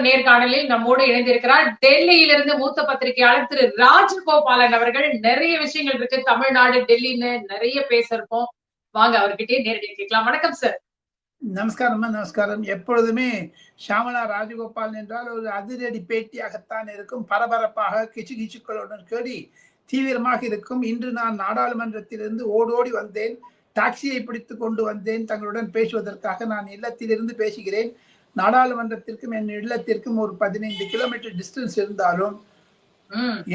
நேர்காணலில் நம்மோடு இணைந்திருக்கிறார். டெல்லியிலிருந்து மூத்த பத்திரிகையாளர் திரு ராஜகோபாலன் அவர்கள். நிறைய விஷயங்கள் இருக்கு. தமிழ்நாடு டெல்லின்னு நிறைய பேச வாங்க அவர்கிட்டயே நேரடியாக கேட்கலாம். வணக்கம் சார் நமஸ்காரம் நமஸ்காரம். எப்பொழுதுமே ஷாமலா ராஜகோபால் என்றால் ஒரு அதிரடி பேட்டியாகத்தான் இருக்கும். பரபரப்பாக கிச்சு கிச்சுக்களுடன் கேடி தீவிரமாக இருக்கும். இன்று நான் நாடாளுமன்றத்திலிருந்து ஓடோடி வந்தேன். டாக்ஸியை பிடித்து கொண்டு வந்தேன். தங்களுடன் பேசுவதற்காக நான் இல்லத்திலிருந்து பேசுகிறேன். நாடாளுமன்றத்திற்கும் என் இல்லத்திற்கும் ஒரு பதினைந்து கிலோமீட்டர் டிஸ்டன்ஸ் இருந்தாலும்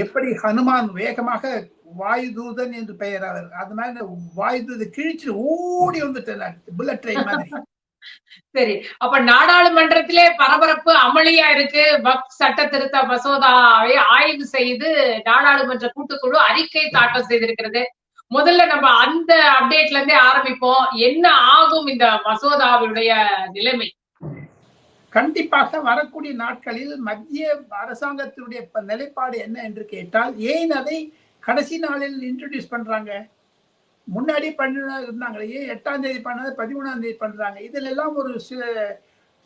எப்படி ஹனுமான் வேகமாக வாயுதூதன் என்று பெயர் அவர் அது மாதிரி வாயுதூத கிழிச்சு ஓடி வந்துட்டேன் புல்லட் ட்ரெயின் மாதிரி. சரி. அப்ப நாடாளுமன்றத்திலே பரபரப்பு அமளியா இருக்கு. வக் சட்ட திருத்த மசோதாவை ஆய்வு செய்து நாடாளுமன்ற கூட்டுக்குழு அறிக்கை தாக்கல் செய்திருக்கிறது. முதல்ல நம்ம அந்த அப்டேட்ல இருந்தே ஆரம்பிப்போம். என்ன ஆகும் இந்த மசோதாவுடைய நிலைமை? கண்டிப்பாக வரக்கூடிய நாட்களில் மத்திய அரசாங்கத்தினுடைய ப- நிலைப்பாடு என்ன என்று கேட்டால் ஏன் அதை கடைசி நாளில் இன்ட்ரடியூஸ் பண்றாங்க? முன்னாடி பண்ண இருந்தாங்களே ஏன் எட்டாம் தேதி பண்ணது பதிமூணாம் தேதி பண்றாங்க? இதில் எல்லாம் ஒரு சில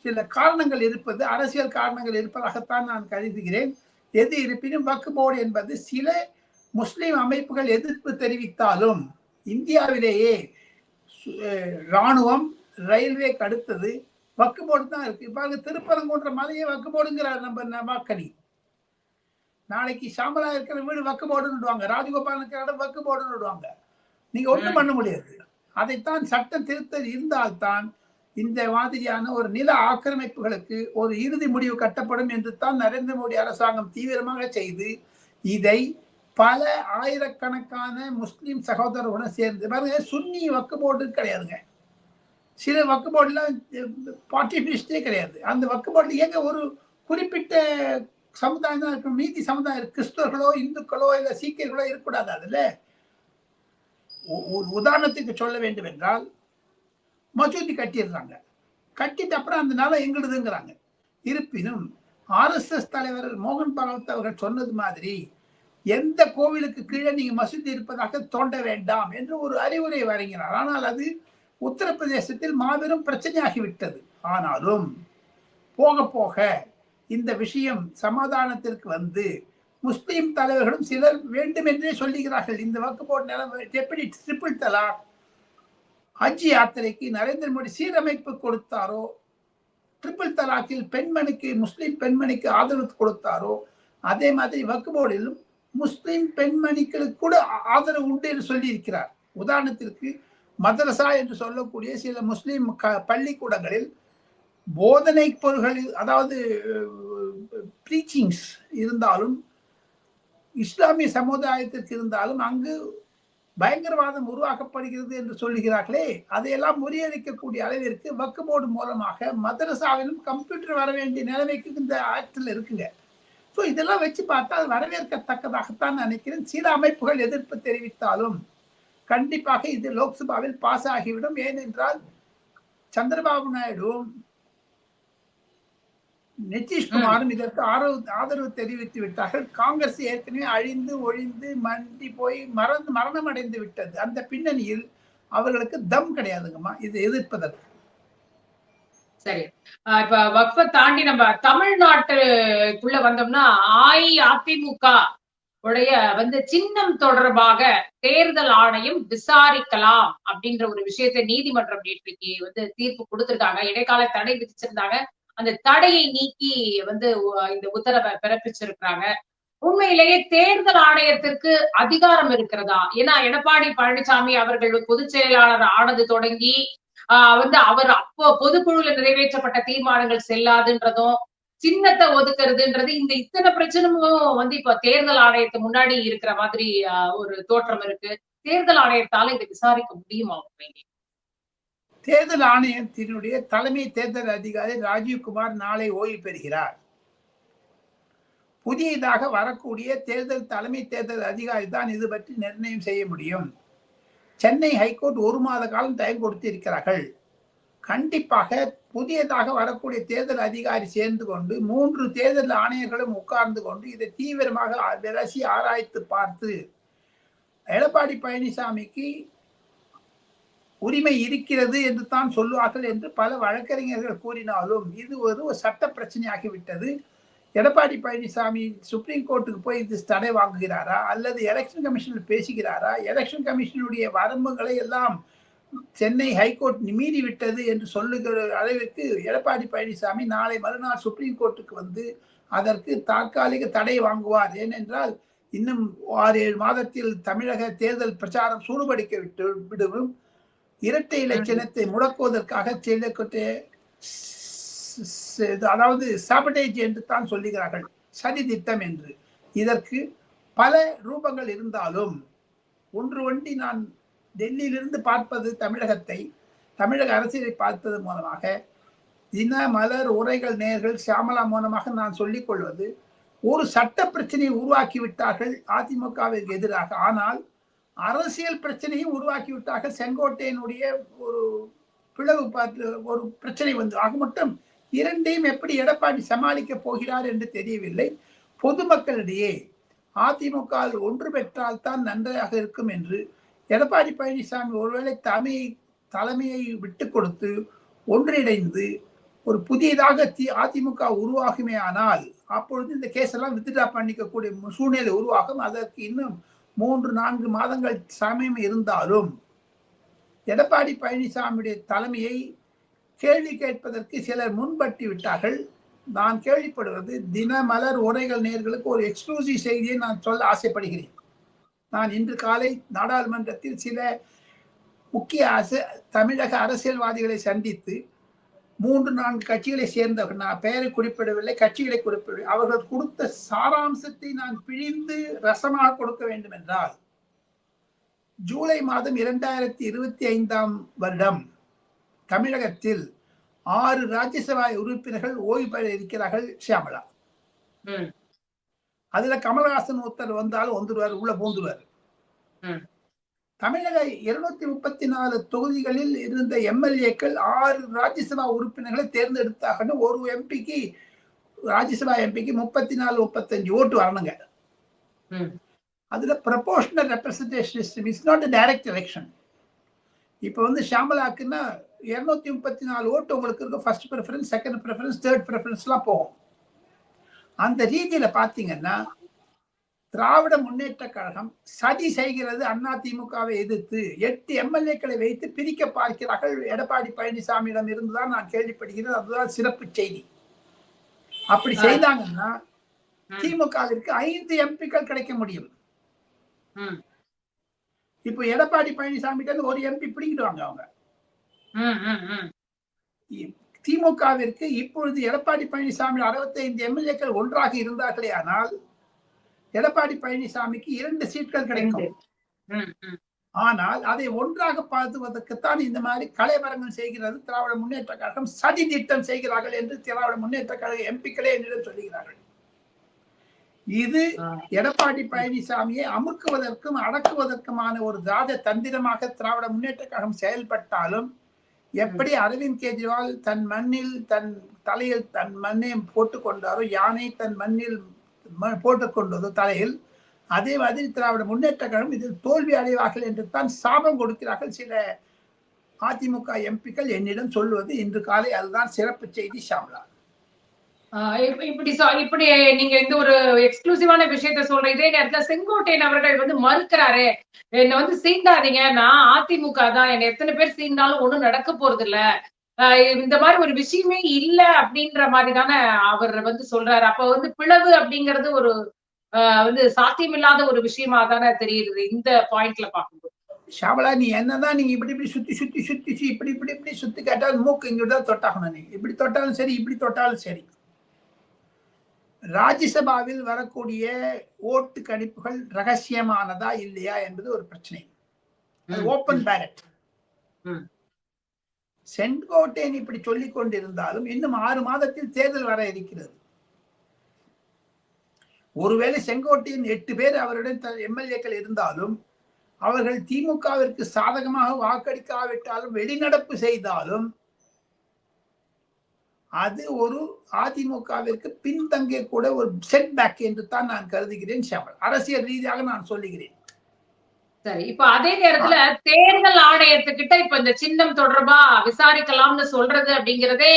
சில காரணங்கள் இருப்பது அரசியல் காரணங்கள் இருப்பதாகத்தான் நான் கருதுகிறேன். எது இருப்பினும் வக்கு போர்டு என்பது சில முஸ்லிம் அமைப்புகள் எதிர்ப்பு தெரிவித்தாலும் இந்தியாவிலேயே சு- ராணுவம் ரயில்வேக்கு அடுத்தது வக்கு போர்டு தான் இருக்கு. இப்ப அங்க திருப்பரங்குன்ற மலையே வக்கு போர்டுங்கிறார் நம்ம நவாக்கனி நாளைக்கு சாமலா இருக்கிற வீடு வக்கு போர்டுன்னு விடுவாங்க ராஜகோபால் இருக்கிற இடம் வக்கு போர்டுன்னு விடுவாங்க நீங்க ஒண்ணும் பண்ண முடியாது. அதைத்தான் சட்டம் திருத்தம் இருந்தால்தான் இந்த மாதிரியான ஒரு நில ஆக்கிரமிப்புகளுக்கு ஒரு இறுதி முடிவு கட்டப்படும் என்று தான் நரேந்திர மோடி அரசாங்கம் தீவிரமாக செய்து இதை பல ஆயிரக்கணக்கான முஸ்லிம் சகோதரர்களுடன் சேர்ந்து பாருங்க சுன்னி வக்கு போர்டு கிடையாதுங்க. சில வக்குபாடுலாம் பார்ட்டி பிலிஸ்டே கிடையாது. அந்த வக்கு ஏங்க ஒரு குறிப்பிட்ட சமுதாயம் தான் இருக்கும் மீதி சமுதாயம் கிறிஸ்தவர்களோ இந்துக்களோ இல்லை சீக்கியர்களோ இருக்கக்கூடாது அதில். ஒ- ஒரு உதாரணத்துக்கு சொல்ல வேண்டும் என்றால் மசூதி கட்டிடுறாங்க. கட்டிட்டு அப்புறம் அந்த நாளை எங்களுதுங்கிறாங்க. இருப்பினும் ஆர்எஸ்எஸ் தலைவர் மோகன் பகவத் அவர்கள் சொன்னது மாதிரி எந்த கோவிலுக்கு கீழே நீங்கள் மசூதி இருப்பதாக தோண்ட வேண்டாம் என்று ஒரு அறிவுரை வழங்கினார் ஆனால் அது உத்தரப்பிரதேசத்தில் மாபெரும் பிரச்சனையாகிவிட்டது. ஆனாலும் போக போக இந்த விஷயம் சமாதானத்திற்கு வந்து முஸ்லீம் தலைவர்களும் சிலர் வேண்டுமென்றே சொல்லுகிறார்கள். இந்த வக்கு போர்டு நிலம் எப்படி ட்ரிபிள் தலாக் ஹஜ் யாத்திரைக்கு நரேந்திர மோடி சீரமைப்பு கொடுத்தாரோ ட்ரிபிள் தலாக்கில் பெண்மணிக்கு முஸ்லீம் பெண்மணிக்கு ஆதரவு கொடுத்தாரோ அதே மாதிரி வக்கு போர்டிலும் முஸ்லிம் பெண்மணிகளுக்கு கூட ஆதரவு உண்டு என்று சொல்லியிருக்கிறார். உதாரணத்திற்கு மதரசா என்று சொல்லக்கூடிய சில முஸ்லீம் க பள்ளிக்கூடங்களில் போதனை பொருள்கள் அதாவது ப்ரீச்சிங்ஸ் இருந்தாலும் இஸ்லாமிய சமுதாயத்திற்கு இருந்தாலும் அங்கு பயங்கரவாதம் உருவாக்கப்படுகிறது என்று சொல்லுகிறார்களே அதையெல்லாம் முறியடிக்கக்கூடிய அளவிற்கு வக்கு போர்டு மூலமாக மதரசாவிலும் கம்ப்யூட்டர் வர வேண்டிய நிலைமைக்கு இந்த ஆக்டில் இருக்குங்க. ஸோ இதெல்லாம் வச்சு பார்த்தா அது வரவேற்கத்தக்கதாகத்தான் நினைக்கிறேன். சில அமைப்புகள் எதிர்ப்பு தெரிவித்தாலும் கண்டிப்பாக இது லோக்சபாவில் பாஸ் ஆகிவிடும். ஏனென்றால் சந்திரபாபு நாயுடும் நிதிஷ்குமாரும் இதற்கு ஆதரவு ஆதரவு தெரிவித்து விட்டார்கள். காங்கிரஸ் ஏற்கனவே அழிந்து ஒழிந்து மண்டி போய் மறந்து மரணம் அடைந்து விட்டது. அந்த பின்னணியில் அவர்களுக்கு தம் கிடையாதுங்கம்மா. இது எதிர்ப்பதற்கு. சரி. இப்ப வக்ஃப தாண்டி நம்ம தமிழ்நாட்டுக்குள்ள வந்தோம்னா அஇஅதிமுக உடைய வந்து சின்னம் தொடர்பாக தேர்தல் ஆணையம் விசாரிக்கலாம் அப்படின்ற ஒரு விஷயத்தை நீதிமன்றம் நேற்றுக்கு வந்து தீர்ப்பு கொடுத்திருக்காங்க. இடைக்கால தடை விதிச்சிருந்தாங்க. அந்த தடையை நீக்கி வந்து இந்த உத்தரவை பிறப்பிச்சிருக்கிறாங்க. உண்மையிலேயே தேர்தல் ஆணையத்திற்கு அதிகாரம் இருக்கிறதா? ஏன்னா எடப்பாடி பழனிசாமி அவர்கள் பொதுச் செயலாளர் ஆனது தொடங்கி ஆஹ் வந்து அவர் அப்போ பொதுக்குழுல நிறைவேற்றப்பட்ட தீர்மானங்கள் செல்லாதுன்றதும் சின்னத்தை ஒதுக்குறதுன்றது இந்த இத்தனை பிரச்சனையும் வந்து இப்ப தேர்தல் ஆணையத்து முன்னாடி இருக்கிற மாதிரி ஒரு தோற்றம் இருக்கு. தேர்தல் ஆணையத்தால இதை விசாரிக்க முடியுமா உண்மையிலே? தேர்தல் ஆணையத்தினுடைய தலைமை தேர்தல் அதிகாரி ராஜீவ்குமார் நாளை ஓய்வு பெறுகிறார். புதியதாக வரக்கூடிய தேர்தல் தலைமை தேர்தல் அதிகாரி தான் இது பற்றி நிர்ணயம் செய்ய முடியும். சென்னை ஹைகோர்ட் ஒரு மாத காலம் டைம் கொடுத்திருக்கிறார்கள் கண்டிப்பாக புதியதாக வரக்கூடிய தேர்தல் அதிகாரி சேர்ந்து கொண்டு மூன்று தேர்தல் ஆணையர்களும் உட்கார்ந்து கொண்டு இதை தீவிரமாக விரசி ஆராய்த்து பார்த்து எடப்பாடி பழனிசாமிக்கு உரிமை இருக்கிறது என்று தான் சொல்லுவார்கள் என்று பல வழக்கறிஞர்கள் கூறினாலும் இது ஒரு சட்ட பிரச்சனையாகிவிட்டது. எடப்பாடி பழனிசாமி சுப்ரீம் கோர்ட்டுக்கு போய் இது தடை வாங்குகிறாரா? அல்லது எலெக்ஷன் கமிஷனில் பேசுகிறாரா? எலெக்ஷன் கமிஷனுடைய வரம்புகளை எல்லாம் சென்னை ஹைகோர்ட் மீறி விட்டது என்று சொல்லுகிற அளவிற்கு எடப்பாடி பழனிசாமி நாளை மறுநாள் சுப்ரீம் கோர்ட்டுக்கு வந்து அதற்கு தற்காலிக தடை வாங்குவார். ஏனென்றால் இன்னும் ஆறு ஏழு மாதத்தில் தமிழக தேர்தல் பிரச்சாரம் சூடுபடிக்க விட்டு விடுவோம். இரட்டை இலட்சணத்தை முடக்குவதற்காக செய்யக்கூடிய அதாவது சாபடேஜ் என்று தான் சொல்லுகிறார்கள் சதி திட்டம் என்று இதற்கு பல ரூபங்கள் இருந்தாலும் ஒன்று ஒண்டி நான் டெல்லியிலிருந்து பார்ப்பது தமிழகத்தை தமிழக அரசியலை பார்ப்பது மூலமாக தின மலர் உரைகள் நேர்கள் சியாமலா மூலமாக நான் சொல்லிக் கொள்வது ஒரு சட்ட பிரச்சனையை உருவாக்கி விட்டார்கள் அதிமுகவிற்கு எதிராக. ஆனால் அரசியல் பிரச்சனையும் உருவாக்கி விட்டார்கள் செங்கோட்டையனுடைய ஒரு பிளவு பார்த்து ஒரு பிரச்சனை வந்து ஆக மட்டும் இரண்டையும் எப்படி எடப்பாடி சமாளிக்க போகிறார் என்று தெரியவில்லை. பொதுமக்களிடையே அதிமுக ஒன்று பெற்றால் தான் நன்றாக இருக்கும் என்று எடப்பாடி பழனிசாமி ஒருவேளை தமிழ் தலைமையை விட்டு கொடுத்து ஒன்றிணைந்து ஒரு புதியதாக தி அதிமுக உருவாகுமே ஆனால் அப்பொழுது இந்த கேஸ் எல்லாம் வித்ட்ரா பண்ணிக்கக்கூடிய சூழ்நிலை உருவாகும். அதற்கு இன்னும் மூன்று நான்கு மாதங்கள் சமயம் இருந்தாலும் எடப்பாடி பழனிசாமியுடைய தலைமையை கேள்வி கேட்பதற்கு சிலர் முன்பட்டி விட்டார்கள். நான் கேள்விப்படுவது தினமலர் உரைகள் நேர்களுக்கு ஒரு எக்ஸ்க்ளூசிவ் செய்தியை நான் சொல்ல ஆசைப்படுகிறேன். நான் இன்று காலை நாடாளுமன்றத்தில் சில முக்கிய அரசு தமிழக அரசியல்வாதிகளை சந்தித்து மூன்று நான்கு கட்சிகளை சேர்ந்தவர்கள் நான் பெயரை குறிப்பிடவில்லை கட்சிகளை குறிப்பிடவில்லை. அவர்கள் கொடுத்த சாராம்சத்தை நான் பிழிந்து ரசமாக கொடுக்க வேண்டும் என்றால் ஜூலை மாதம் இரண்டாயிரத்தி இருபத்தி ஐந்தாம் வருடம் தமிழகத்தில் ஆறு ராஜ்யசபா உறுப்பினர்கள் ஓய்வு பெற இருக்கிறார்கள் ஷியாமலா. அதுல கமல்ஹாசன் ஒருத்தர் வந்தாலும் வந்துடுவார் உள்ள பூந்துருவார். தமிழக இருநூத்தி முப்பத்தி நாலு தொகுதிகளில் இருந்த எம்எல்ஏக்கள் ஆறு ராஜ்யசபா உறுப்பினர்களை தேர்ந்தெடுத்தாங்கன்னு ஒரு எம்பிக்கு ராஜ்யசபா எம்பிக்கு முப்பத்தி நாலு முப்பத்தஞ்சு ஓட்டு வரணுங்க. அதுல proportional representation is not direct election இப்போ வந்து ஷாமலாக்குன்னா இருநூத்தி முப்பத்தி நாலு ஓட்டு உங்களுக்கு இருக்கும். First preference second preference third ப்ரிஃபரன்ஸ்லாம் போகும். அந்த ரீதியில பாத்தீங்கன்னா திராவிட முன்னேற்ற கழகம் சதி செய்கிறது அதிமுகவை எதிர்த்து எட்டு எம்எல்ஏக்களை வைத்து பிரிக்க பார்க்கிறார்கள். எடப்பாடி பழனிசாமியிடம் இருந்துதான் நான் கேள்விப்படுகிறேன். அதுதான் சிறப்பு செய்தி. அப்படி செய்தாங்கன்னா திமுகவிற்கு ஐந்து எம்பிக்கள் கிடைக்க முடியும். இப்போ எடப்பாடி பழனிசாமி ஒரு எம்பி பிடிக்கிடுவாங்க அவங்க. திமுகவிற்கு இப்பொழுது எடப்பாடி பழனிசாமி அறுபத்தி ஐந்து எம்எல்ஏக்கள் ஒன்றாக இருந்தார்களே ஆனால் எடப்பாடி பழனிசாமிக்கு இரண்டு சீட்கள் கிடைக்கும். ஆனால் அதை ஒன்றாக பார்த்துவதற்குத்தான் இந்த மாதிரி கலைவரங்கள் செய்கிறது. திராவிட முன்னேற்ற கழகம் சதி திட்டம் செய்கிறார்கள் என்று திராவிட முன்னேற்ற கழக எம்பிக்களே என்னிடம் சொல்லுகிறார்கள். இது எடப்பாடி பழனிசாமியை அமுக்குவதற்கும் அடக்குவதற்குமான ஒரு ஜாத தந்திரமாக திராவிட முன்னேற்ற கழகம் செயல்பட்டாலும் எப்படி அரவிந்த் கெஜ்ரிவால் தன் மண்ணில் தன் தலையில் தன் மண்ணை போட்டுக்கொண்டாரோ யானை தன் மண்ணில் போட்டுக்கொண்டதோ தலையில் அதே மாதிரி திராவிட முன்னேற்ற கழகம் இதில் தோல்வி அடைவார்கள் என்று தான் சாபம் கொடுக்கிறார்கள். சில அதிமுக எம்பிக்கள் என்னிடம் சொல்வது இன்று காலை அதுதான் சிறப்பு செய்தி ஷாம்லா. இப்படி இப்படி நீங்க இந்த ஒரு எக்ஸ்க்ளூசிவான விஷயத்த சொல்ற இதே நேரத்துல செங்கோட்டையன் அவர்கள் வந்து மறுக்கிறாரு. என்ன வந்து சீண்டாதீங்க. நான் அதிமுக தான். என்ன எத்தனை பேர் சீண்டாலும் ஒண்ணும் நடக்க போறது இல்ல இந்த மாதிரி ஒரு விஷயமே இல்ல அப்படின்ற மாதிரி தானே அவர் வந்து சொல்றாரு. அப்ப வந்து பிளவு அப்படிங்கிறது ஒரு வந்து சாத்தியமில்லாத ஒரு விஷயமா தானே தெரியுது இந்த பாயிண்ட்ல பாக்கும்போது ஷாமலா நீ என்னதான் நீங்க இப்படி இப்படி சுத்தி சுத்தி சுத்தி இப்படி இப்படி இப்படி சுத்தி கேட்டாலும் மூக்கு இங்கிட்ட தொட்டாகணும் நீ. இப்படி தொட்டாலும் சரி இப்படி தொட்டாலும் சரி. ராஜ்யசபாவில் வரக்கூடிய ஓட்டு கணிப்புகள் ரகசியமானதா இல்லையா என்பது ஒரு பிரச்சனை. ஓப்பன் பேலட் செங்கோட்டையன் இப்படி சொல்லிக் கொண்டிருந்தாலும் இன்னும் ஆறு மாதத்தில் தேர்தல் வர இருக்கிறது. ஒருவேளை செங்கோட்டையின் எட்டு பேர் அவருடன் எம்எல்ஏக்கள் இருந்தாலும் அவர்கள் திமுகவிற்கு சாதகமாக வாக்களிக்காவிட்டாலும் வெளிநடப்பு செய்தாலும் அது ஒரு அதிமுகவிற்கு பின்தங்கிய கூட ஒரு செட்பேக் என்று தான் நான் கருதுகிறேன் ஷியாமல் அரசியல் ரீதியாக நான் சொல்லுகிறேன். சரி இப்ப அதே நேரத்துல தேர்தல் ஆணையத்துக்கிட்ட இப்ப இந்த சின்னம் தொடர்பா விசாரிக்கலாம்னு சொல்றது அப்படிங்கறதே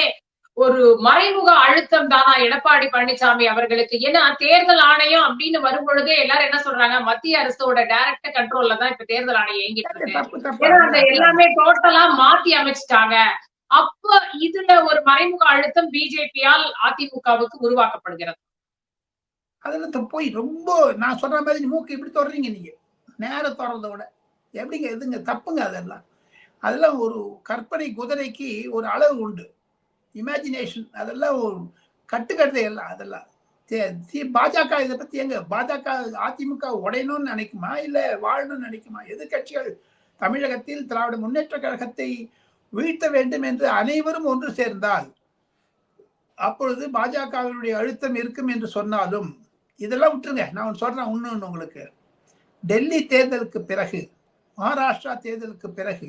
ஒரு மறைமுக அழுத்தம் தானா? எடப்பாடி பழனிசாமி அவர்களுக்கு. ஏன்னா தேர்தல் ஆணையம் அப்படின்னு வரும் பொழுதே எல்லாரும் என்ன சொல்றாங்க? மத்திய அரசோட டைரக்ட் கண்ட்ரோல்ல தான் இப்ப தேர்தல் ஆணையம் இயங்கிட்டு இருக்கு. ஏன்னா அந்த எல்லாமே டோட்டலா மாத்தி அமைச்சிட்டாங்க. அப்ப இதுல ஒரு மறைமுக அழுத்தம் பிஜேபியால் அதிமுகவுக்கு உருவாக்கப்படுகிறது. அதுல த- போய் ரொம்ப நான் சொல்ற மாதிரி மூக்கு இப்படி தொடறீங்க நீங்க. நேர தொடறத விட. எப்படிங்க எதுங்க தப்புங்க அதெல்லாம். அதெல்லாம் ஒரு கற்பனை குதிரைக்கு ஒரு அளவு உண்டு. இமேஜினேஷன் அதெல்லாம் ஒரு கட்டுக்கதை எல்லாம் அதெல்லாம். பாஜக இதை பத்தி எங்க? பாஜக அதிமுக உடையணும்னு நினைக்குமா? இல்ல வாழணும்னு நினைக்குமா? எதிர்கட்சிகள் தமிழகத்தில் திராவிட முன்னேற்ற கழகத்தை வீழ்த்த வேண்டும் என்று அனைவரும் ஒன்று சேர்ந்தால் அப்பொழுது பாஜகவினுடைய அழுத்தம் இருக்கும் என்று சொன்னாலும் இதெல்லாம் விட்டுருங்க. நான் ஒன்று சொல்றேன் இன்னொன்று உங்களுக்கு. டெல்லி தேர்தலுக்கு பிறகு மகாராஷ்டிரா தேர்தலுக்கு பிறகு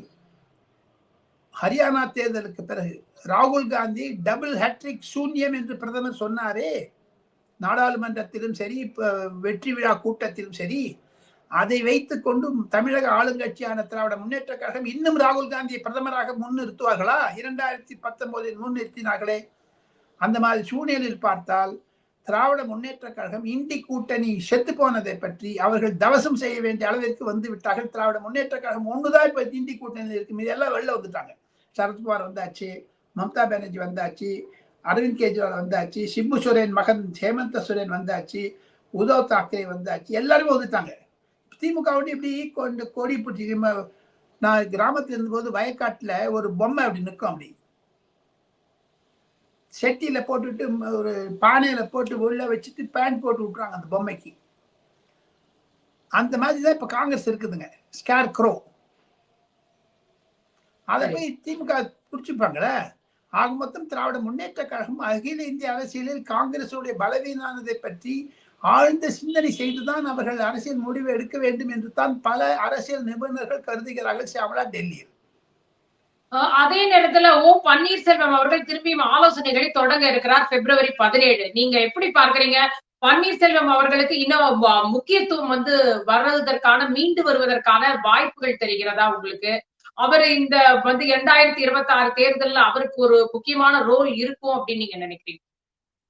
ஹரியானா தேர்தலுக்கு பிறகு ராகுல் காந்தி டபுள் ஹேட்ரிக் சூன்யம் என்று பிரதமர் சொன்னாரே. நாடாளுமன்றத்திலும் சரி வெற்றி விழா கூட்டத்திலும் சரி அதை வைத்துக் கொண்டு தமிழக ஆளுங்கட்சியான திராவிட முன்னேற்ற கழகம் இன்னும் ராகுல் காந்தியை பிரதமராக முன்னிறுத்துவார்களா? இரண்டாயிரத்தி பத்தொன்பதில் முன்னிறுத்தினார்களே. அந்த மாதிரி சூழ்நிலையில் பார்த்தால் திராவிட முன்னேற்ற கழகம் இந்தி கூட்டணி செத்து போனதை பற்றி அவர்கள் தவசம் செய்ய வேண்டிய அளவிற்கு வந்து விட்டார்கள். திராவிட முன்னேற்ற கழகம் ஒன்றுதான் இப்ப இந்தி கூட்டணியில் இருக்கு. மீது எல்லாம் வெளில வந்துட்டாங்க. சரத்குமார் வந்தாச்சு மம்தா பானர்ஜி வந்தாச்சு அரவிந்த் கெஜ்ரிவால் வந்தாச்சு சிம்பு சுரேன் மகன் ஹேமந்த சோரன் வந்தாச்சு உத்தவ் தாக்கரே வந்தாச்சு எல்லாருமே வந்துட்டாங்க. திமுக விட்டு இப்படி கொண்டு கொடி பிடிச்சி நான் கிராமத்துல இருந்தபோது வயக்காட்டுல ஒரு பொம்மை அப்படி நிற்கும் அப்படி. செட்டியில போட்டுட்டு ஒரு பானையில போட்டு உள்ள வச்சுட்டு பேண்ட் போட்டு விட்டுறாங்க அந்த பொம்மைக்கு. அந்த மாதிரி தான் இப்ப காங்கிரஸ் இருக்குதுங்க. ஸ்கேர் க்ரோ அதை. போய் திமுக பிடிச்சிப்பாங்களே? ஆக மொத்தம் திராவிட முன்னேற்ற கழகம் அகில இந்திய அரசியலில் காங்கிரசுடைய பலவீனானதை பற்றி ஆழ்ந்த சிந்தனை செய்துதான் அவர்கள் அரசியல் முடிவு எடுக்க வேண்டும் என்று தான் பல அரசியல் நிபுணர்கள் கருதுகிறார்கள் சியாமலா டெல்லியில். அதே நேரத்துல ஓ பன்னீர்செல்வம் அவர்கள் திரும்பியும் ஆலோசனைகளை தொடங்க இருக்கிறார் பிப்ரவரி பதினேழு. நீங்க எப்படி பார்க்கறீங்க? பன்னீர்செல்வம் அவர்களுக்கு இன்னும் முக்கியத்துவம் வந்து வர்றதற்கான மீண்டு வருவதற்கான வாய்ப்புகள் தெரிகிறதா உங்களுக்கு? அவர் இந்த வந்து இரண்டாயிரத்தி இருபத்தி ஆறு தேர்தலில் அவருக்கு ஒரு முக்கியமான ரோல் இருக்கும் அப்படின்னு நீங்க நினைக்கிறீங்க?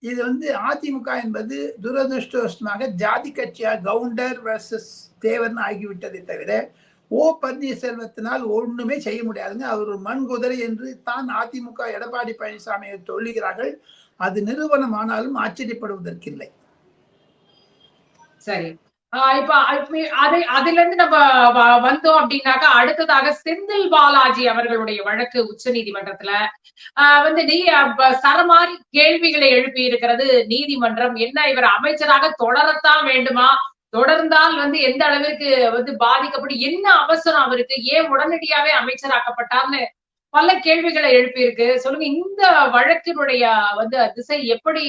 இது வந்து அதிமுக என்பது துரதிருஷ்டவசமாக ஜாதி கட்சியாக கவுண்டர் வர்சஸ் தேவன் ஆகிவிட்டதை தவிர ஓ பன்னீர்செல்வத்தினால் ஒன்றுமே செய்ய முடியாதுங்க. அவர் ஒரு மண் குதிரை என்று தான் அதிமுக எடப்பாடி பழனிசாமி சொல்லுகிறார்கள். அது நிறுவனம் ஆனாலும் ஆச்சரியப்படுவதற்கில்லை. சரி. இப்ப இப்ப அது அதுல இருந்து நம்ம வ- வந்தோம் அப்படின்னாக்கா அடுத்ததாக செந்தில் பாலாஜி அவர்களுடைய வழக்கு உச்ச நீதிமன்றத்துல வந்து நீ சரமாரி கேள்விகளை எழுப்பி இருக்கிறது நீதிமன்றம். என்ன இவர் அமைச்சராக தொடரத்தான் வேண்டுமா? தொடர்ந்தால் வந்து எந்த அளவிற்கு வந்து பாதிக்கப்படும்? என்ன அவசரம் அவருக்கு? ஏன் உடனடியாவே அமைச்சராக்கப்பட்டார்னு பல கேள்விகளை எழுப்பியிருக்கு. சொல்லுங்க இந்த வழக்கினுடைய வந்து திசை எப்படி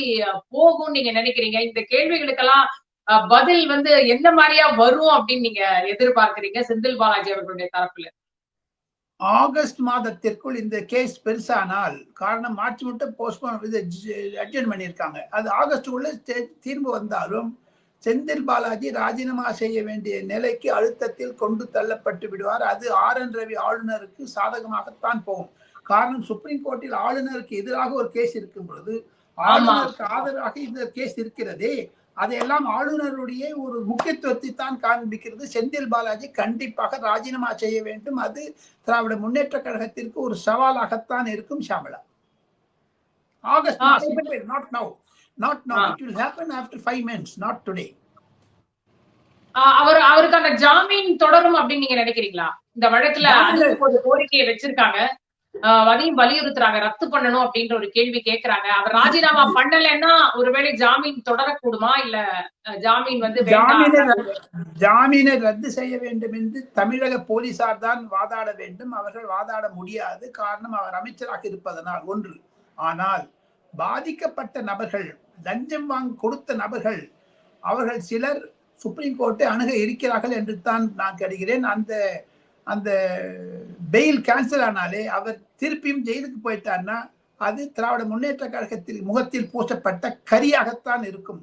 போகும் நீங்க நினைக்கிறீங்க? இந்த கேள்விகளுக்கெல்லாம் பதில் வந்து எந்த மாதிரியா வரும் அப்படின்னு நீங்க எதிர்பார்க்கறீங்க? செந்தில் பாலாஜி அவர்களுடைய தரப்புல. ஆகஸ்ட் மாதத்திற்குள் இந்த கேஸ் பெருசானால் காரணம் மாற்றி விட்டு போஸ்ட்போன் இது அட்ஜென்ட் பண்ணியிருக்காங்க. அது ஆகஸ்டுக்குள்ள தே- தீர்ப்பு வந்தாலும் செந்தில் பாலாஜி ராஜினாமா செய்ய வேண்டிய நிலைக்கு அழுத்தத்தில் கொண்டு தள்ளப்பட்டு விடுவார். அது ஆர் என் ரவி ஆளுநருக்கு சாதகமாகத்தான் போகும். காரணம் சுப்ரீம் கோர்ட்டில் ஆளுநருக்கு எதிராக ஒரு கேஸ் இருக்கும் பொழுது ஆளுநருக்கு ஆதரவாக இந்த கேஸ் இருக்கிறதே. அதையெல்லாம் ஆளுநருடைய ஒரு முக்கியத்துவத்தை தான் காண்பிக்கிறது. செந்தில் பாலாஜி கண்டிப்பாக ராஜினாமா செய்ய வேண்டும். அது திராவிட முன்னேற்ற கழகத்திற்கு ஒரு சவாலாகத்தான் இருக்கும் ஷாமலா. ஆகஸ்ட் மாசம் not now not now. It will happen after five minutes not today அவர் அவருக்கான ஜாமீன் தொடரும் அப்படின்னு நீங்க நினைக்கிறீங்களா? இந்த வழக்குல கோரிக்கையை வச்சிருக்காங்க. ஆஹ் அதையும் வலியுறுத்துறாங்க. ரத்து பண்ணணும் அப்படின்ற ஒரு கேள்வி கேக்குறாங்க. அவர் ராஜினாமா பண்ணலைன்னா ஒருவேளை ஜாமீன் தொடரக்கூடுமா? இல்ல ஜாமீன் வந்து ஜாமீனை ரத்து- செய்ய வேண்டும் என்று தமிழக போலீசார் தான் வாதாட வேண்டும். அவர்கள் வாதாட முடியாது. காரணம் அவர் அமைச்சராக இருப்பதனால் ஒன்று. ஆனால் பாதிக்கப்பட்ட நபர்கள் லஞ்சம் வாங்க கொடுத்த நபர்கள் அவர்கள் சிலர் சுப்ரீம் கோர்ட்டை அணுக இருக்கிறார்கள் என்று தான் நான் கருதுகிறேன். அந்த அந்த பெயில் கேன்சல் ஆனாலே அவர் திருப்பியும் ஜெயிலுக்கு போயிட்டார்னா அது திராவிட முன்னேற்ற கழகத்தில் முகத்தில் பூசப்பட்ட கரியாகத்தான் இருக்கும்.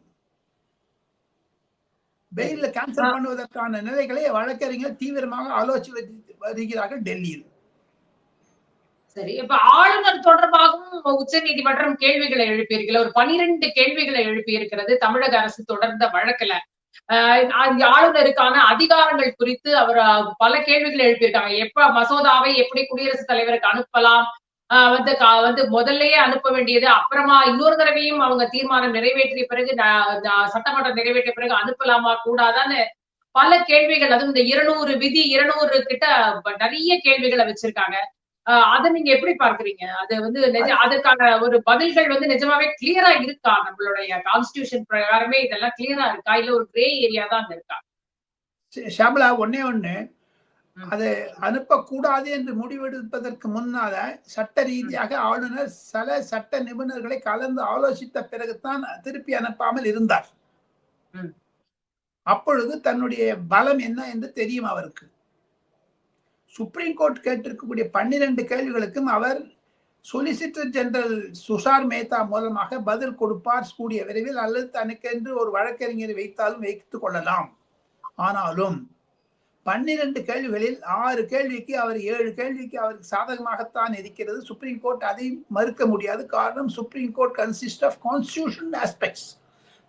பெயில கேன்சல் பண்ணுவதற்கான நிலைகளை வழக்கறிஞர் தீவிரமாக ஆலோசி வருகிறார்கள் டெல்லியில். சரி இப்ப ஆளுநர் தொடர்பாகவும் உச்ச நீதிமன்றம் கேள்விகளை எழுப்பியிருக்கல ஒரு பனிரெண்டு கேள்விகளை எழுப்பி இருக்கிறது தமிழக அரசு தொடர்ந்த வழக்குல. ஆளுநருக்கான அதிகாரங்கள் குறித்து அவர் பல கேள்விகளை எழுப்பியிருக்காங்க. எப்ப மசோதாவை எப்படி குடியரசுத் தலைவருக்கு அனுப்பலாம்? ஆஹ் வந்து கா- வந்து முதல்லயே அனுப்ப வேண்டியது அப்புறமா இன்னொரு தடவையும் அவங்க தீர்மானம் நிறைவேற்றிய பிறகு சட்டமன்றம் நிறைவேற்றிய பிறகு அனுப்பலாமா கூடாதான்னு பல கேள்விகள் அதுவும் இந்த இருநூறு விதி இருநூறு கிட்ட நிறைய கேள்விகளை வச்சிருக்காங்க. அதை நீங்க எப்படி பார்க்கறீங்க? அது வந்து அதற்கான ஒரு பதில்கள் வந்து நிஜமாவே கிளியரா இருக்கா? நம்மளுடைய கான்ஸ்டிடியூஷன் பிரகாரமே இதெல்லாம் கிளியரா இருக்கா? இல்ல ஒரு கிரே ஏரியா தான் இருக்கா? ஷாம்லா ஒண்ணே ஒண்ணு. அதை அனுப்பக்கூடாது என்று முடிவெடுப்பதற்கு முன்னால சட்ட ரீதியாக ஆளுநர் சில சட்ட நிபுணர்களை கலந்து ஆலோசித்த பிறகுதான் திருப்பி அனுப்பாமல் இருந்தார். அப்பொழுது தன்னுடைய பலம் என்ன என்று தெரியும் அவருக்கு. சுப்ரீம் கோர்ட் கேட்டிருக்கக்கூடிய பன்னிரண்டு கேள்விகளுக்கும் அவர் சொலிசிட்டர் ஜெனரல் சுஷார் மேத்தா மூலமாக பதில் கொடுப்பார். கூடிய விரைவில் அல்லது தனக்கென்று ஒரு வழக்கறிஞரை வைத்தாலும் வைத்துக் கொள்ளலாம். ஆனாலும் பன்னிரண்டு கேள்விகளில் ஆறு கேள்விக்கு அவர் ஏழு கேள்விக்கு அவருக்கு சாதகமாகத்தான் இருக்கிறது. சுப்ரீம் கோர்ட் அதை மறுக்க முடியாது. காரணம் supreme court consist of constitution aspects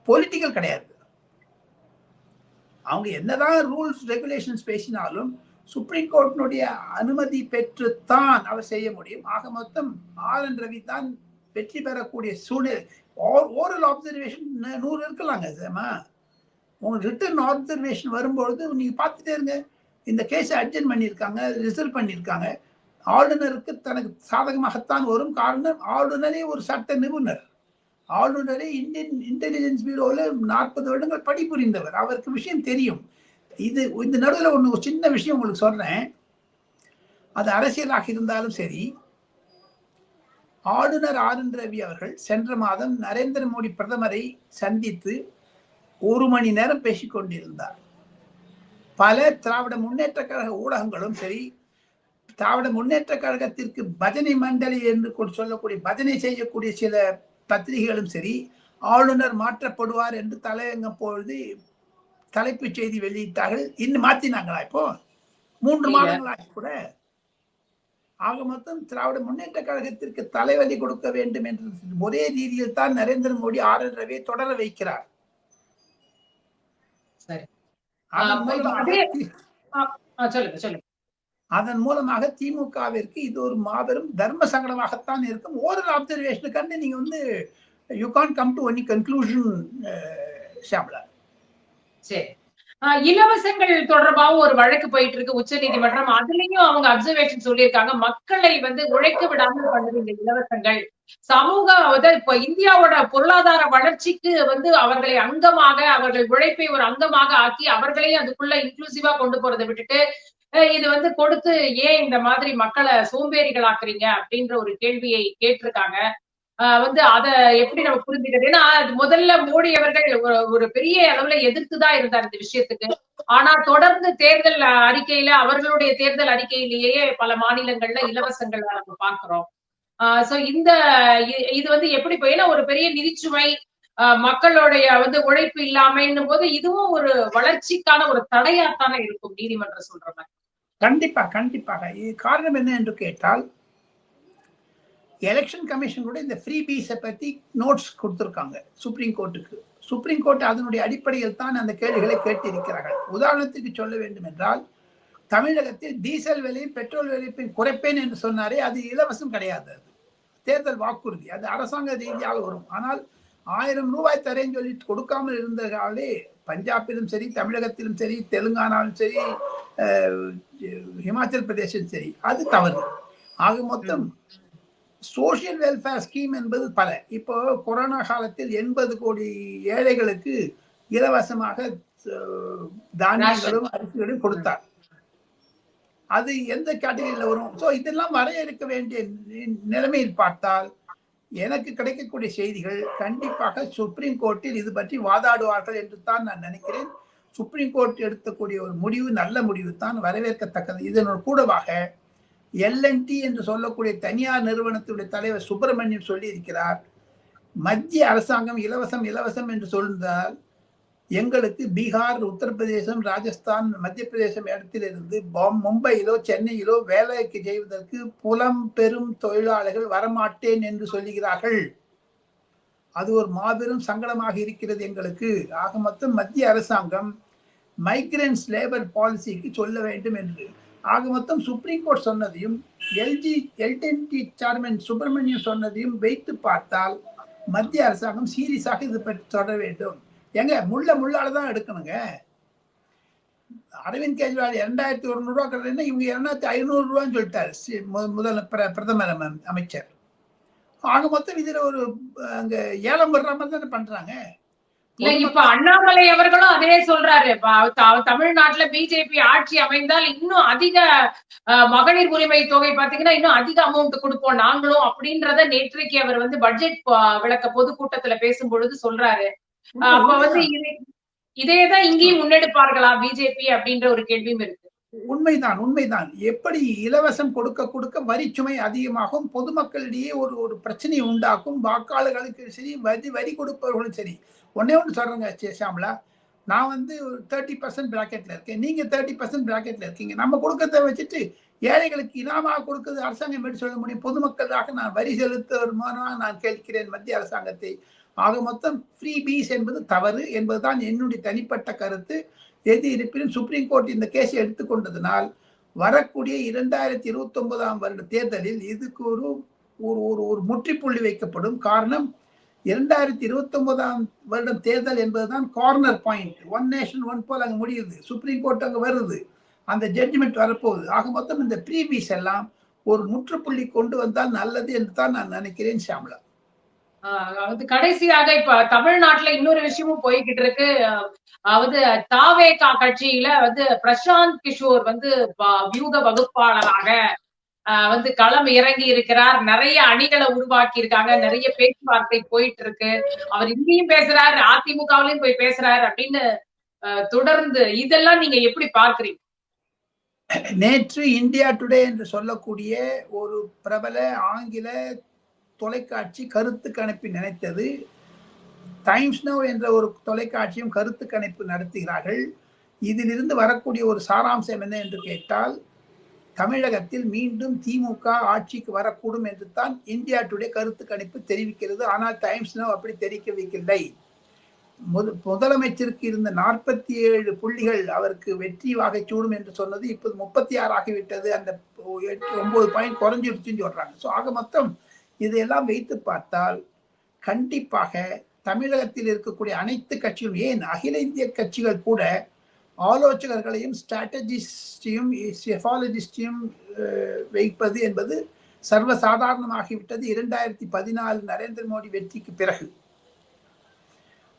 political கிடையாது. அவங்க என்னதான் ரூல்ஸ் ரெகுலேஷன்ஸ் பேசினாலும் சுப்ரீம் கோர்ட்டினுடைய அனுமதி பெற்றுத்தான் அவர் செய்ய முடியும். ஆக மொத்தம் ஆர் என் ரவி தான் வெற்றி பெறக்கூடிய சூழ்நிலை. ஓரல் ஆப்சர்வேஷன் நூறு இருக்கலாங்க சேமா உங்க ரிட்டர்ன் ஆப்சர்வேஷன் வரும்பொழுது நீங்க பார்த்துட்டே இருங்க. இந்த கேஸை அட்ஜென்ட் பண்ணியிருக்காங்க ரிசல்ட் பண்ணியிருக்காங்க. ஆளுநருக்கு தனக்கு சாதகமாகத்தான் வரும் காரணம் ஆளுநரே ஒரு சட்ட நிபுணர். ஆளுநரே இந்தியன் இன்டெலிஜென்ஸ் பியூரோவில் நாற்பது வருடங்கள் பணிபுரிந்தவர். அவருக்கு விஷயம் தெரியும். இது இந்த நடுவில் ஒன்று ஒரு சின்ன விஷயம் உங்களுக்கு சொல்கிறேன் அது அரசியலாக இருந்தாலும் சரி ஆளுநர் ஆனந்த் ரவி அவர்கள் சென்ற மாதம் நரேந்திர மோடி பிரதமரை சந்தித்து ஒரு மணி நேரம் பேசிக்கொண்டிருந்தார் பல திராவிட முன்னேற்ற கழக ஊடகங்களும் சரி திராவிட முன்னேற்ற கழகத்திற்கு பஜனை மண்டலி என்று சொல்லக்கூடிய பஜனை செய்யக்கூடிய சில பத்திரிகைகளும் சரி ஆளுநர் மாற்றப்படுவார் என்று தலையங்கம் பொழுது தலைப்புச் செய்தி வெளியிட்டார்கள். இன்னும் மாத்தினாங்களா இப்போ? மூன்று. மாதங்களாக கூட. ஆக மொத்தம் திராவிட முன்னேற்ற கழகத்திற்கு தலைவலி கொடுக்க வேண்டும் என்ற ஒரே ரீதியில் தான் நரேந்திர மோடி ஆர் என் ரவியை தொடர வைக்கிறார். அதன் மூலமாக திமுகவிற்கு இது ஒரு மாபெரும் தர்ம சங்கடமாகத்தான் இருக்கும். ஓரல் அப்சர்வேஷனுக்காண்டி நீங்க வந்து you can't come to any conclusion Shamala சரி. ஆஹ் இலவசங்கள் தொடர்பாகவும் ஒரு வழக்கு போயிட்டு இருக்கு உச்ச நீதிமன்றம் அதுலயும் அவங்க அப்சர்வேஷன் சொல்லியிருக்காங்க. மக்களை வந்து உழைக்க விடாமல் பண்ணுது இந்த இலவசங்கள். சமூக இப்ப இந்தியாவோட பொருளாதார வளர்ச்சிக்கு வந்து அவர்களை அங்கமாக அவர்கள் உழைப்பை ஒரு அங்கமாக ஆக்கி அவர்களையும் அதுக்குள்ள இன்க்ளூசிவா கொண்டு போறதை விட்டுட்டு இது வந்து கொடுத்து ஏன் இந்த மாதிரி மக்களை சோம்பேறிகளாக்குறீங்க அப்படின்ற ஒரு கேள்வியை கேட்டிருக்காங்க. வந்து அத எப்படி நம்ம புரிஞ்சுக்கிறது? ஏன்னா முதல்ல மோடி அவர்கள் ஒரு- ஒரு பெரிய அளவுல எதிர்த்துதான் இருந்தார் இந்த விஷயத்துக்கு. ஆனா தொடர்ந்து தேர்தல் அறிக்கையில அவர்களுடைய தேர்தல் அறிக்கையிலேயே பல மாநிலங்கள்ல இலவசங்கள் நம்ம பாக்குறோம் சோ இந்த இது வந்து எப்படி போய் ஏன்னா ஒரு பெரிய நிதிச்சுமை ஆஹ் மக்களுடைய வந்து உழைப்பு இல்லாமைன்னும் போது இதுவும் ஒரு வளர்ச்சிக்கான ஒரு தடையாத்தானே இருக்கும் நீதிமன்றம் சொல்ற மாதிரி. கண்டிப்பா கண்டிப்பாக. இது காரணம் என்ன என்று கேட்டால் எலெக்ஷன் கமிஷன் கூட இந்த ஃப்ரீ பீஸை பத்தி நோட்ஸ் கொடுத்துருக்காங்க. சுப்ரீம் கோர்ட்டுக்கு சுப்ரீம் கோர்ட் அதனுடைய அடிப்படையில் தான் அந்த கேள்விகளை கேட்டிருக்கிறார்கள். உதாரணத்துக்கு சொல்ல வேண்டும் என்றால் தமிழகத்தில் டீசல் விலையும் பெட்ரோல் விலையும் குறைப்பேன் என்று சொன்னாரே அது இலவசம் கிடையாது அது. தேர்தல் வாக்குறுதி அது அரசாங்க ரீதியாக வரும். ஆனால் ஆயிரம் ரூபாய் தரேன்னு சொல்லிட்டு கொடுக்காமல் இருந்ததாலே பஞ்சாபிலும் சரி தமிழகத்திலும் சரி தெலுங்கானாலும் சரி ஹிமாச்சல் பிரதேசம் சரி அது தவறு. ஆக மொத்தம் சோஷியல் வெல்ஃபேர் ஸ்கீம் என்பது பல. இப்போ கொரோனா காலத்தில் எண்பது கோடி ஏழைகளுக்கு இலவசமாக தானியங்களும் அரிசிகளும் கொடுத்தார். அது எந்த கேட்டகரியில் வரும்? ஸோ இதெல்லாம் வரையறுக்க வேண்டிய நிலைமையில் பார்த்தால் எனக்கு கிடைக்கக்கூடிய செய்திகள் கண்டிப்பாக சுப்ரீம் கோர்ட்டில் இது பற்றி வாதாடுவார்கள் என்று தான் நான் நினைக்கிறேன். சுப்ரீம் கோர்ட் எடுக்கக்கூடிய ஒரு முடிவு நல்ல முடிவு தான் வரவேற்கத்தக்கது. இதனோட கூடவாக எல்என்டி என்று சொல்லக்கூடிய தனியார் நிறுவனத்துடைய தலைவர் சுப்பிரமணியம் சொல்லி இருக்கிறார் மத்திய அரசாங்கம் இலவசம் இலவசம் என்று சொல்ந்தால் எங்களுக்கு பீகார் உத்தரப்பிரதேசம் ராஜஸ்தான் மத்திய பிரதேசம் இடத்திலிருந்து மும்பையிலோ சென்னையிலோ வேலைக்கு செய்வதற்கு புலம் பெரும் தொழிலாளர்கள் வரமாட்டேன் என்று சொல்லுகிறார்கள். அது ஒரு மாபெரும் சங்கடமாக இருக்கிறது எங்களுக்கு. ஆக மொத்தம் மத்திய அரசாங்கம் மைக்ரன்ஸ் லேபர் பாலிசிக்கு சொல்ல வேண்டும் என்று ஆக மொத்தம் சுப்ரீம் கோர்ட் சொன்னதையும் LG L and T chairman Subramaniam சொன்னதையும் வைத்து பார்த்தால் மத்திய அரசாங்கம் சீரியஸாக இது பற்றி தொடர வேண்டும். எங்க முள்ள முள்ளால தான் எடுக்கணுங்க. அரவிந்த் கெஜ்ரிவால் இரண்டாயிரத்தி ஒரு ரூபா இவங்க இரண்டாயிரத்தி ஐநூறு ரூபான்னு சொல்லிட்டாரு முதல் பிர- பிரதமர் அமைச்சர். ஆக மொத்தம் இதில் ஒரு அங்கே ஏலம் வர்ற மாதிரி தானே பண்ணுறாங்க இல்ல இப்ப அண்ணாமலை அவர்களும் அதே சொல்றாரு. தமிழ்நாட்டுல பிஜேபி ஆட்சி அமைந்தால் இன்னும் அதிக மகளிர் உரிமை தொகை பாத்தீங்கன்னா இன்னும் அதிக அமௌண்ட் கொடுப்போம் நாங்களும் அப்படின்றத நேற்றைக்கு அவர் வந்து பட்ஜெட் விளக்க பொதுக்கூட்டத்துல பேசும் பொழுது சொல்றாரு அப்ப வந்து இது- இதேதான் இங்கேயும் முன்னெடுப்பார்களா பிஜேபி அப்படின்ற ஒரு கேள்வியும் இருக்கு. உண்மைதான் உண்மைதான். எப்படி இலவசம் கொடுக்க கொடுக்க வரிச்சுமை அதிகமாகும் பொதுமக்களிடையே ஒரு ஒரு பிரச்சனையை உண்டாக்கும் வாக்காளர்களுக்கு சரி வரி வரி கொடுப்பவர்களும் சரி. ஒன்னே ஒன்று சொல்கிறேங்க சே- ஷாம்லா நான் வந்து ஒரு தேர்ட்டி பர்சன்ட் பிராக்கெட்ல இருக்கேன். நீங்கள் தேர்ட்டி பர்சன்ட் ப்ராக்கெட்டில் இருக்கீங்க. நம்ம கொடுக்கறத வச்சுட்டு ஏழைகளுக்கு இனாமாக கொடுக்குறது அரசாங்கம் எப்படி சொல்ல முடியும். பொதுமக்களாக நான் வரி செலுத்துவதாக நான் கேட்கிறேன் மத்திய அரசாங்கத்தை. ஆக மொத்தம் ஃப்ரீ பீஸ் என்பது தவறு என்பதுதான் என்னுடைய தனிப்பட்ட கருத்து. எது இருப்பினும் சுப்ரீம் கோர்ட் இந்த கேஸை எடுத்துக்கொண்டதனால் வரக்கூடிய இரண்டாயிரத்தி இருபத்தி ஒன்பதாம் வருட தேர்தலில் இதுக்கு ஒரு ஒரு ஒரு ஒரு முற்றுப்புள்ளி வைக்கப்படும் காரணம் இரண்டாயிரத்தி இருபத்தி ஒன்பதாம் வருடம் தேர்தல் என்பதுதான் corner point one nation one poll அங்கே முடியுது. சுப்ரீம் கோர்ட் அங்கே வருது. அந்த ஜட்ஜ்மெண்ட் வரப்போகுது. ஆக மொத்தம் இந்த ப்ரீவிஸ் எல்லாம் ஒரு முற்றுப்புள்ளி கொண்டு வந்தால் நல்லது என்று தான் நான் நினைக்கிறேன் ஷாம்லா. அதாவது கடைசியாக இப்ப தமிழ்நாட்டுல இன்னொரு விஷயமும் போய்கிட்டு இருக்கு. அதாவது தாவேகா கட்சியில வந்து பிரசாந்த் கிஷோர் வந்து ப- வியூக வகுப்பாளராக வந்து களம் இறங்கி இருக்கிறார். நிறைய அணிகளை உருவாக்கி இருக்காங்க நிறைய பேச்சுவார்த்தை போயிட்டு இருக்கு அவர் இங்கேயும் பேசுறாரு அதிமுகவிலையும் போய் பேசுறாரு அப்படின்னு ஆஹ் தொடர்ந்து இதெல்லாம் நீங்க எப்படி பார்க்குறீங்க? நேற்று இந்தியா டுடே என்று சொல்லக்கூடிய ஒரு பிரபல ஆங்கில தொலைக்காட்சி கருத்து கணிப்பு நினைத்தது. டைம்ஸ் நவ் என்ற ஒரு தொலைக்காட்சியும் கருத்து கணிப்பு நடத்துகிறார்கள். இதிலிருந்து வரக்கூடிய ஒரு சாராம்சம் என்ன என்று கேட்டால் தமிழகத்தில் மீண்டும் திமுக ஆட்சிக்கு வரக்கூடும் என்று தான் இந்தியா டுடே கருத்து கணிப்பு தெரிவிக்கிறது. ஆனால் டைம்ஸ் அப்படி தெரிவிக்கவில்லை. முதலமைச்சருக்கு இருந்த நாற்பத்தி ஏழு புள்ளிகள் அவருக்கு வெற்றி வாகை சூடும் என்று சொன்னது இப்போது முப்பத்தி ஆறு ஆகிவிட்டது. அந்த எட்டு ஒன்பது பாயிண்ட் குறைஞ்சிருச்சுன்னு சொல்றாங்க. ஸோ ஆக மொத்தம் இதையெல்லாம் வைத்து பார்த்தால் கண்டிப்பாக தமிழகத்தில் இருக்கக்கூடிய அனைத்து கட்சிகளும் ஏன் அகில இந்திய கட்சிகள் கூட ஆலோசகர்களையும் ஸ்ட்ராட்டஜிஸ்டையும் செஃபாலஜிஸ்டையும் வைப்பது என்பது சர்வசாதாரணமாகிவிட்டது. இரண்டாயிரத்தி பதினாலு நரேந்திர மோடி வெற்றிக்கு பிறகு.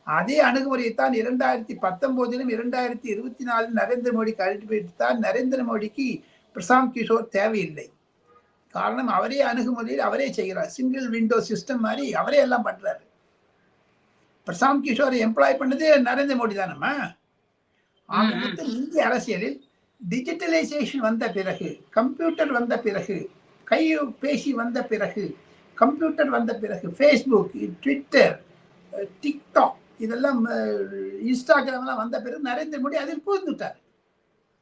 அதே அணுகுமுறையைத்தான் இரண்டாயிரத்தி பத்தொன்பதிலும் இரண்டாயிரத்தி இருபத்தி நாலு நரேந்திர மோடி கடைபிடித்தார் நரேந்திர மோடிக்கு பிரசாந்த் கிஷோர் தேவையில்லை. காரணம் அவரே அணுகுமுறையில் அவரே செய்கிறார். சிங்கிள் விண்டோ சிஸ்டம் மாதிரி அவரே எல்லாம் பண்றாரு. பிரசாந்த் கிஷோரை எம்ப்ளாய் பண்ணதே நரேந்திர மோடி தானம்மா மொத்தம் இந்திய அரசியலில் டிஜிட்டலைசேஷன் வந்த பிறகு கம்ப்யூட்டர் வந்த பிறகு கை பேசி வந்த பிறகு கம்ப்யூட்டர் வந்த பிறகு ஃபேஸ்புக் ட்விட்டர் டிக்டாக் இதெல்லாம் இன்ஸ்டாகிராம்லாம் வந்த பிறகு நரேந்திர மோடி அதில் புகுந்துட்டார்.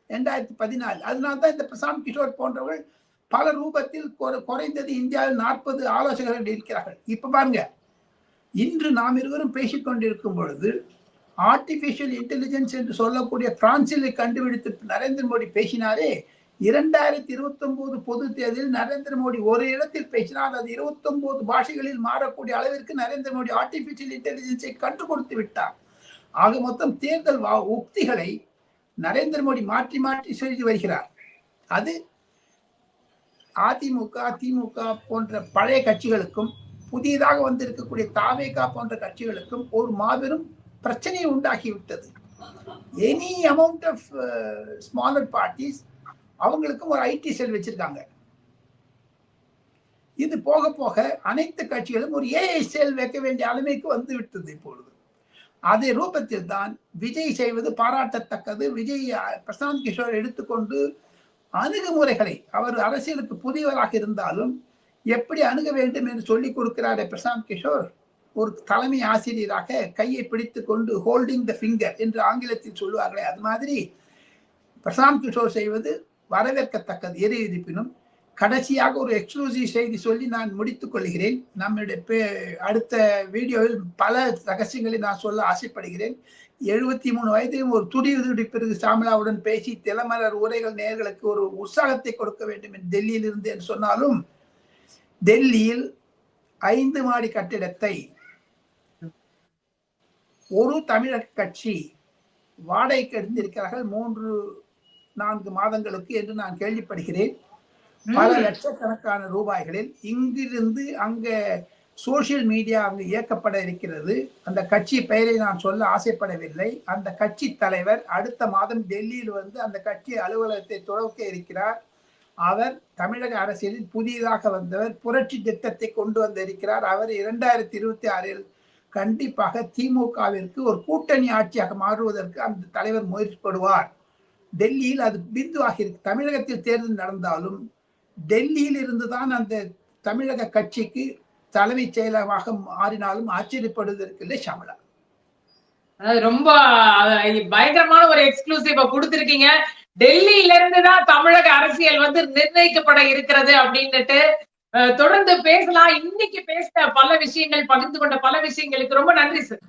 ரெண்டாயிரத்தி பதினாலு. அதனால தான் இந்த பிரசாந்த் கிஷோர் போன்றவர்கள் பல ரூபத்தில் குறை- குறைந்தது இந்தியாவில் நாற்பது ஆலோசகர்கள் இருக்கிறார்கள். இப்ப பாருங்க இன்று நாம் இருவரும் பேசிக் கொண்டிருக்கும் பொழுது ஆர்டிபிஷியல் இன்டெலிஜென்ஸ் என்று சொல்லக்கூடிய பிரான்சிலை கண்டுபிடித்து நரேந்திர மோடி பேசினாரே. இரண்டாயிரத்தி இருபத்தி ஒன்பது பொது தேர்தலில் நரேந்திர மோடி ஒரு இடத்தில் பேசினால் அது இருபத்தி ஒன்பது பாஷைகளில் மாறக்கூடிய அளவிற்கு நரேந்திர மோடி ஆர்டிபிஷியல் இன்டெலிஜென்ஸை கற்றுக் கொடுத்து விட்டார். ஆக மொத்தம் தேர்தல் வா- உக்திகளை நரேந்திர மோடி மாற்றி மாற்றி செய்து வருகிறார். அது அதிமுக திமுக போன்ற பழைய கட்சிகளுக்கும் புதியதாக வந்திருக்கக்கூடிய தாவேகா போன்ற கட்சிகளுக்கும் ஒரு மாபெரும் பிரச்சனையை உண்டாகிவிட்டது. Any amount of smaller parties அவங்களுக்கும் ஒரு ஐடி செல் வச்சிருக்காங்க. இது போக போக அனைத்து கட்சிகளும் ஒரு ஏஐ செல் வைக்க வேண்டிய அளமைக்கு வந்து விட்டது இப்பொழுது. அதே ரூபத்தில் தான் விஜய் செய்வது பாராட்டத்தக்கது. விஜய் பிரசாந்த் கிஷோர் எடுத்துக்கொண்டு அணுகுமுறைகளை அவர் அரசியலுக்கு புதியவராக இருந்தாலும் எப்படி அணுக வேண்டும் என்று சொல்லிக் கொடுக்கிறாரே பிரசாந்த் கிஷோர்? ஒரு தலைமை ஆசிரியராக கையை பிடித்து கொண்டு ஹோல்டிங் த ஃபிங்கர் என்று ஆங்கிலத்தில் சொல்லுவார்களே அது மாதிரி பிரசாந்த் கிஷோர் செய்வது வரவேற்கத்தக்கது. எது இருப்பினும் கடைசியாக ஒரு எக்ஸ்க்ளூசிவ் செய்தி சொல்லி நான் முடித்துக் கொள்கிறேன். நம்முடைய பே- அடுத்த வீடியோவில் பல ரகசியங்களை நான் சொல்ல ஆசைப்படுகிறேன். எழுபத்தி மூணு வயதிலும் ஒரு துடி பிறகு சாமிலாவுடன் பேசி திலமலர் உரைகள் நேர்களுக்கு ஒரு உற்சாகத்தை கொடுக்க வேண்டும் என்று டெல்லியில் இருந்து என்று சொன்னாலும் டெல்லியில் ஐந்து மாடி கட்டிடத்தை ஒரு தமிழக கட்சி வாடகைக்கு எடுத்திருக்கிறார்கள் மூன்று நான்கு மாதங்களுக்கு என்று நான் கேள்விப்படுகிறேன். பல லட்சக்கணக்கான ரூபாய்களில் இங்கிருந்து அங்க சோசியல் மீடியா அங்கு இயக்கப்பட இருக்கிறது. அந்த கட்சி பெயரை நான் சொல்ல ஆசைப்படவில்லை. அந்த கட்சி தலைவர் அடுத்த மாதம் டெல்லியில் வந்து அந்த கட்சி அலுவலகத்தை துவக்க இருக்கிறார். அவர் தமிழக அரசியலில் புதியதாக வந்தவர் புரட்சி திட்டத்தை கொண்டு வந்திருக்கிறார். அவர் இரண்டாயிரத்தி இருபத்தி ஆறில் கண்டிப்பாக திமுகவிற்கு ஒரு கூட்டணி ஆட்சியாக மாறுவதற்கு அந்த தலைவர் முயற்சிப்படுவார். டெல்லியில் அது பிந்துவாக இருக்கு. தமிழகத்தில் தேர்தல் நடந்தாலும் டெல்லியில் இருந்துதான் அந்த தமிழக கட்சிக்கு தலைமைச் செயலகமாக மாறினாலும் ஆச்சரியப்படுவதற்கு இல்லை ஷாமலா. ரொம்ப பயங்கரமான ஒரு எக்ஸ்க்ளூசிவ கொடுத்திருக்கீங்க. டெல்லியில இருந்து தான் தமிழக அரசியல் வந்து நிர்ணயிக்கப்பட இருக்கிறது அப்படின்னுட்டு தொடர்ந்து பேசலாம். இன்னைக்கு பேசின பல விஷயங்கள் பகிர்ந்து கொண்ட பல விஷயங்களுக்கு ரொம்ப நன்றி சார்